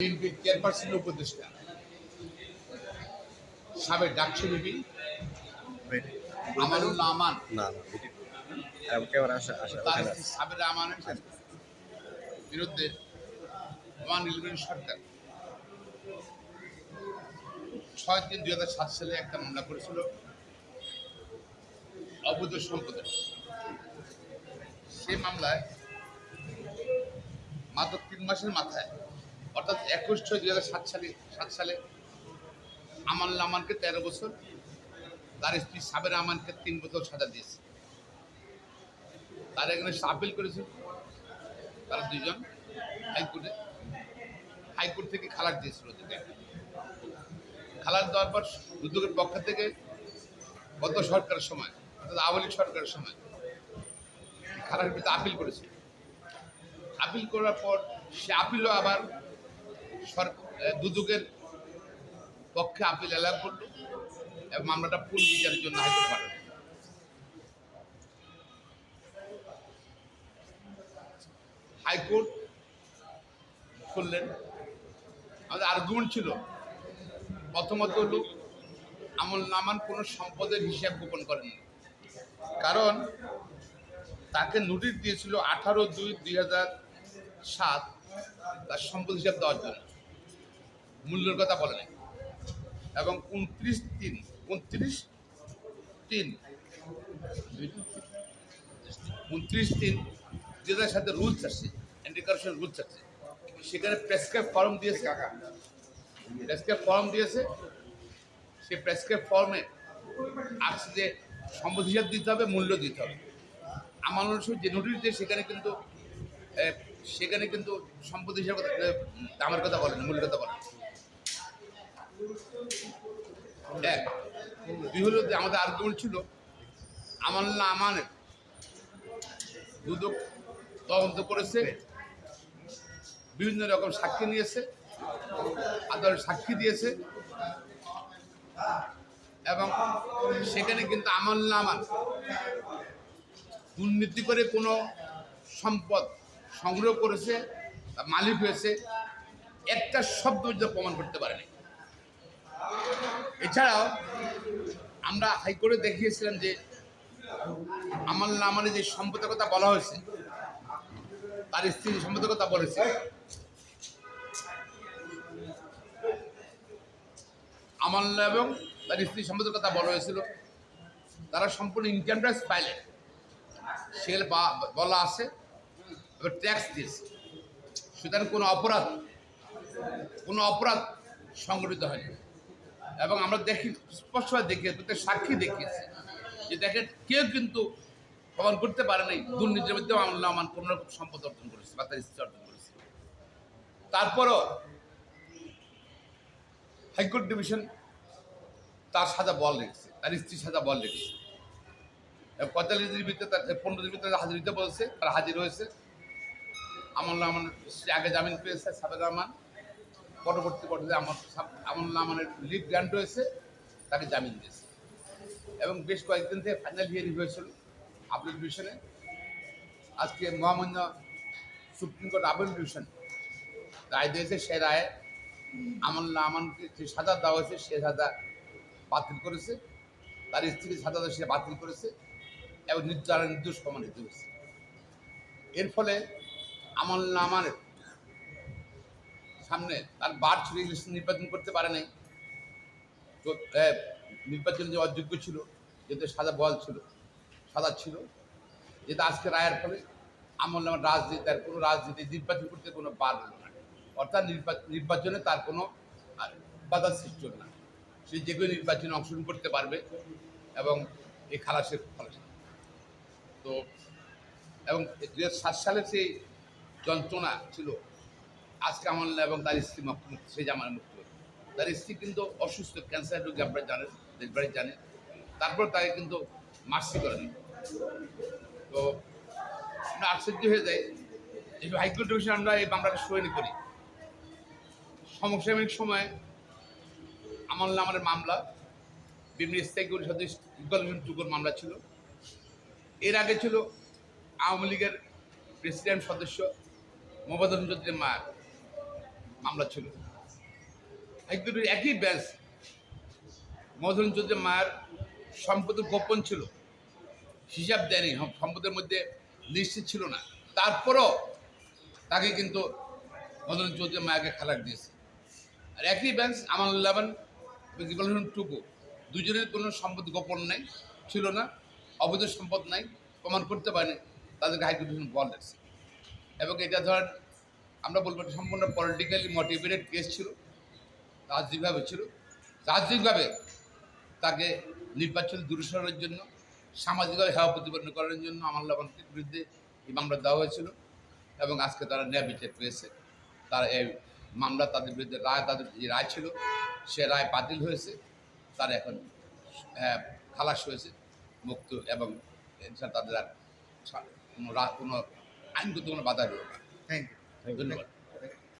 বিএনপির চেয়ারপারসন উপদেষ্টা। সাবেক ডাকসু বিপি আমান না না ওখানে স্ত্রী সাবেরা বিরুদ্ধে ওয়ান ইলেভেন সরকার। ছয় তিন দুই হাজার সাত সালে একটা মামলা করেছিল। অবৈধ সম্পদের। সেই মামলায় মাত্র তিন মাসের মাথায় অর্থাৎ একুশ ছয় দুই হাজার সাত সালে সাত সালে আমানুল্লাহ আমানকে তেরো বছর, তার স্ত্রী সাবেরা আমানকে তিন বছর সাজা দিয়েছে। তার এখানে আপিল করেছে। তারা দুজন হাইকোর্টে, হাইকোর্ট থেকে খালাক দিয়েছিল খালাক দেওয়ার পর দুদকের পক্ষ থেকে গত সরকারের সময়, অর্থাৎ আওয়ামী সরকারের সময় বিরুদ্ধে আপিল করেছে আপিল করার পর সে আপিলও আবার দুদকের পক্ষে আপিল এলাও করল এবং মামলাটা পুল বিচারের জন্য হাইকোর্টে পাঠালো হাইকোর্ট শুনলেন আমাদের আর্গুমেন্ট ছিল, প্রথমত হলো আমল নামান কোনো সম্পদের হিসাব গোপন করেননি। কারণ তাকে নোটিশ দিয়েছিল আঠারো দুই দুই হাজার সাত তার সম্পদ হিসাব দেওয়ার জন্য। মূল্যের কথা বলেনি এবং উনত্রিশ তিন উনত্রিশ তিন উনত্রিশ তিন, যেটার সাথে রুলস আছে অ্যান্টি রুলস আছে সেখানে প্রেসক্রাইব ফর্ম দিয়েছে কাকা। প্রেসক্রাইব ফর্ম দিয়েছে সেই প্রেসক্রাইব ফর্মে আসছে যে সম্পদ হিসাব দিতে হবে, মূল্য দিতে হবে। আমার অনুসারে যে নোটিশ দিয়ে সেখানে কিন্তু সেখানে কিন্তু সম্পদ হিসাবে দামের কথা বলেন, মূল্যের কথা বলেন। এক দুই হলো যে আমাদের আর্গুমেন্ট ছিল। আমার না আমানের দুদক তদন্ত করেছে। বিভিন্ন রকম সাক্ষী নিয়েছে। আদালত সাক্ষী দিয়েছে। এবং সেখানে কিন্তু আমল নামান দুর্নীতি করে কোনো সম্পদ সংগ্রহ করেছে মালিক হয়েছে, একটা শব্দ প্রমাণ করতে পারেনি। এছাড়াও আমরা হাইকোর্টে দেখিয়েছিলাম যে আমার নামানে যে সম্পদের কথা বলা হয়েছে, তার স্ত্রী সম্পদের কথা বলেছে, আমার এবং তার স্ত্রী সম্পদের কথা বলা হয়েছিল, তারা সম্পূর্ণ ইনকাম ট্যাক্স পাইলে সেল বলা আছে, এবার ট্যাক্স দিয়েছে। সুতরাং কোনো অপরাধ কোনো অপরাধ সংগঠিত হয়নি। এবং আমরা দেখি, স্পষ্টভাবে দেখি প্রত্যেক সাক্ষী দেখিয়েছি যে দেখেন, কেউ কিন্তু প্রমাণ করতে পারে নাই, দুর্নীতির মধ্যে আমল্লা আমান কোনো রকম সম্পদ অর্জন করেছে বা তার স্ত্রী অর্জন করেছে। তারপরও হাইকোর্ট ডিভিশন তার সাজা বল রেখেছে, তার স্ত্রীর সাজা বল রেখেছে। পঁয়তাল্লিশ দিনের ভিতরে তার, পনেরো দিনের ভিতরে হাজির দিতে বলছে, তার হাজির হয়েছে। আমল্লা আমান সে আগে জামিন পেয়েছে সাবের রহমান পরবর্তী পর্যায়ে আমার আমল্লা আমানের লিভ গ্রান্ট হয়েছে, তাকে জামিন দিয়েছে। এবং বেশ কয়েকদিন থেকে ফাইনাল হিয়ারিং হয়েছিল আপিল ডিভিশনে আজকে মহামান্য সুপ্রিম কোর্ট আপিল ডিভিশন রায় দিয়েছে সে রায়ে আমল্লা আমানকে যে সাজা দেওয়া হয়েছে সে সাজা বাতিল করেছে। তার স্ত্রীর সাজা দেওয়া সে বাতিল করেছে এবং নির্যাতন নির্দোষ প্রমাণিত হয়েছে। এর ফলে আমল্লা আমানের সামনে তার বার ইলেকশন নির্বাচন করতে পারে নাই। তো নির্বাচনে যে অযোগ্য ছিল যেতে সাদা বল ছিল, সাদা ছিল যেটা আজকে রায়ের ফলে আমল নামার রাজনীতি, তার কোনো রাজনীতি নির্বাচন করতে কোনো বার হলো না। অর্থাৎ নির্বা- নির্বাচনে তার কোনো বাধার সৃষ্টি হলো না। সে যে কোনো নির্বাচনে অংশগ্রহণ করতে পারবে এবং এই খালাসের ফলে। তো, এবং দু সাত সালে সেই যন্ত্রণা ছিল আজকে আমার এবং তার স্ত্রী সেই জামার মুক্ত হলো। তার স্ত্রী কিন্তু অসুস্থ ক্যান্সার রোগী আপনারা জানেন দেশবাড়ি জানেন তারপর তাকে কিন্তু মার্সি করেনি। তো আমরা আশ্চর্য হয়ে যাই যে হাইকোর্ট ডিভিশন আমরা এই মামলাটা শুনানি করি। সমসাময়িক সময়ে আমার আমাদের মামলা, বিভিন্ন স্থায়ী পরিষদের ইকবাল হোসেন টুকুর মামলা ছিল। এর আগে ছিল আওয়ামী লীগের প্রেসিডেন্ট সদস্য মোহাম্মদ হোসেন চৌধুরীর মায়ের মামলা ছিল। হাইকোর্টের একই ব্যাস মধুরণ চৌধুরী মায়ের সম্পত্তি গোপন ছিল। হিসাব দেয়নি সম্পদের মধ্যে নিশ্চিত ছিল না। তারপরও তাকে কিন্তু মদন চৌধুরী মায়াকে খালাক দিয়েছে। আর একই বেঞ্চ আমার লেভেন টুকু, দুজনের কোনো সম্পদ গোপন নাই, ছিল না, অবৈধ সম্পদ নাই, প্রমাণ করতে পারেনি, তাদেরকে হাইকোর্ট বল এবং এটা ধরেন আমরা বলব সম্পূর্ণ পলিটিক্যালি মোটিভেটেড কেস ছিল রাজনৈতিকভাবে ছিল। রাজনৈতিকভাবে তাকে নির্বাচন দূরে সরানোর জন্য সামাজিকভাবে হেওয়া প্রতিপন্ন করার জন্য আমার লবণের বিরুদ্ধে এই মামলা দেওয়া হয়েছিল এবং আজকে তারা ন্যায় বিচার পেয়েছে। তারা এই মামলা তাদের বিরুদ্ধে রায় তাদের যে রায় ছিল সে রায় বাতিল হয়েছে। তারা এখন হ্যাঁ, খালাস হয়েছে মুক্ত এবং তাদের আর কোনো কোনো আইনগত কোনো বাধা না থ্যাংক ইউ 还有这么